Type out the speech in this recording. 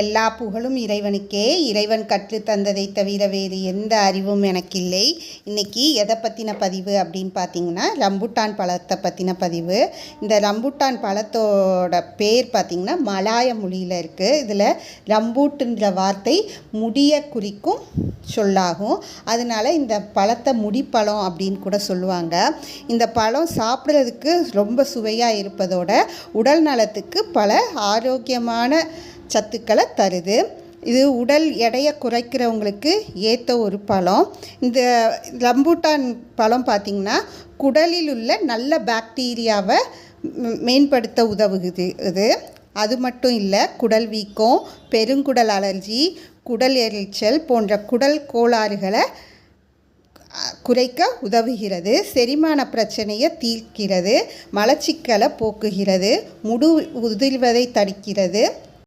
எல்லா புகழும் இறைவனுக்கே. இறைவன் கற்றுத்தந்ததை தவிர வேறு எந்த அறிவும் எனக்கில்லை. இன்றைக்கி எதை பற்றின பதிவு அப்படின்னு பார்த்தீங்கன்னா ரம்புட்டான் பழத்தை பற்றின பதிவு. இந்த ரம்புட்டான் பழத்தோட பேர் பார்த்திங்கன்னா மலாய மொழியில் இருக்குது இதில் ரம்பூட்டுன்ற வார்த்தை முடிய குறிக்கும் சொல்லாகும். அதனால இந்த பழத்தை முடிப்பழம் அப்படின்னு கூட சொல்லுவாங்க. இந்த பழம் சாப்பிட்றதுக்கு ரொம்ப சுவையாக இருப்பதோட உடல் நலத்துக்கு பல ஆரோக்கியமான சத்துக்களை தருது. இது உடல் எடையை குறைக்கிறவங்களுக்கு ஏற்ற ஒரு பழம். இந்த ரம்பூட்டான் பழம் பார்த்திங்கன்னா குடலில் உள்ள நல்ல பாக்டீரியாவை மேம்படுத்த உதவுகுது. இது அது மட்டும் இல்லை குடல் வீக்கம் பெருங்குடல் அலர்ஜி குடல் எரிச்சல் போன்ற குடல் கோளாறுகளை குறைக்க உதவுகிறது. செரிமான பிரச்சனையை தீர்க்கிறது. மலச்சிக்கலை போக்குகிறது. முடு உதிர்வதை தடுக்கிறது.